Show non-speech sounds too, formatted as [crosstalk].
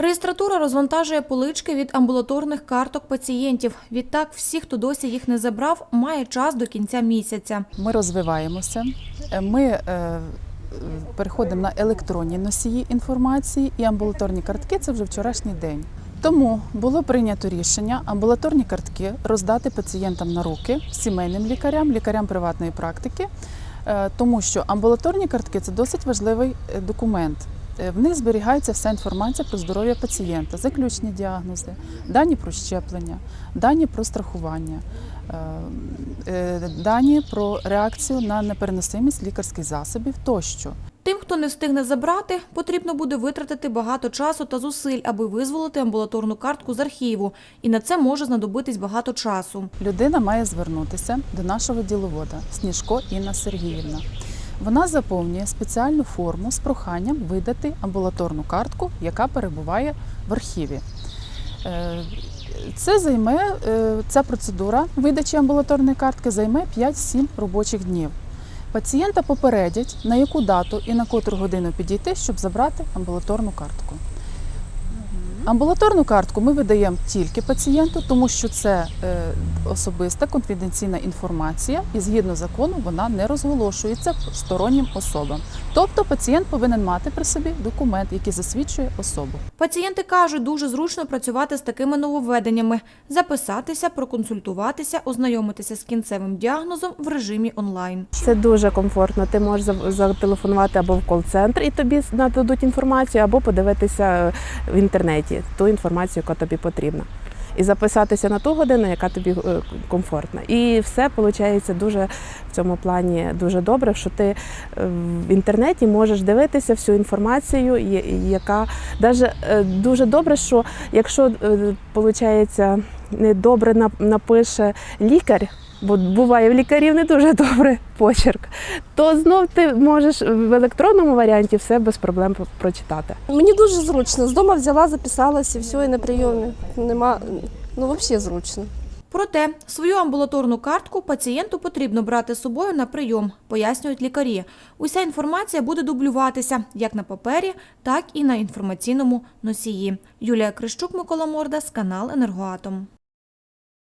Реєстратура розвантажує полички від амбулаторних карток пацієнтів. Відтак, всі, хто досі їх не забрав, має час до кінця місяця. Ми розвиваємося. Ми е, переходимо на електронні носії інформації і амбулаторні картки це вже вчорашній день. Тому було прийнято рішення амбулаторні картки роздати пацієнтам на руки, сімейним лікарям, лікарям приватної практики, е, тому що амбулаторні картки це досить важливий е, документ. Е, В них зберігається вся інформація про здоров'я пацієнта, заключні діагнози, дані про щеплення, дані про страхування, е, е, дані про реакцію на непереносимість лікарських засобів тощо. Тим, хто не встигне забрати, потрібно буде витратити багато часу та зусиль, аби визволити амбулаторну картку з архіву. І на це може знадобитись багато часу. Людина має звернутися до нашого діловода Сніжко Інна Сергіївна. Вона заповнює спеціальну форму з проханням видати амбулаторну картку, яка перебуває в архіві. Е, Це займе е, ця процедура видачі амбулаторної картки займе 5-7 робочих днів. Пацієнта попередять, на яку дату і на котру годину підійти, щоб забрати амбулаторну картку. Амбулаторну картку ми видаємо тільки пацієнту, тому що це е, особиста конфіденційна інформація, і згідно закону вона не розголошується стороннім особам. Тобто пацієнт повинен мати при собі документ, який засвідчує особу. Пацієнти кажуть, дуже зручно працювати з такими нововведеннями, записатися, проконсультуватися, ознайомитися з кінцевим діагнозом в режимі онлайн. Це дуже комфортно. Ти можеш зателефонувати або в кол-центр і тобі нададуть інформацію, або подивитися в інтернеті ту інформацію, яка тобі потрібна. І записатися на ту годину, яка тобі е, комфортна. І все виходить дуже в цьому плані дуже добре, що ти е, в інтернеті можеш дивитися всю інформацію, яка даже е, дуже добре, що якщо виходить недобре нап- напише лікар, бо буває в лікарів не дуже добре [laughs] почерк, то знов ти можеш в електронному варіанті все без проблем прочитати. Мені дуже зручно. З дому взяла, записалася, і все, і на прийомі. Нема, ну взагалі зручно. Проте свою амбулаторну картку пацієнту потрібно брати з собою на прийом, пояснюють лікарі. Уся інформація буде дублюватися як на папері, так і на інформаційному носії. Юлія Крищук, Микола Мордас, канал Енергоатом.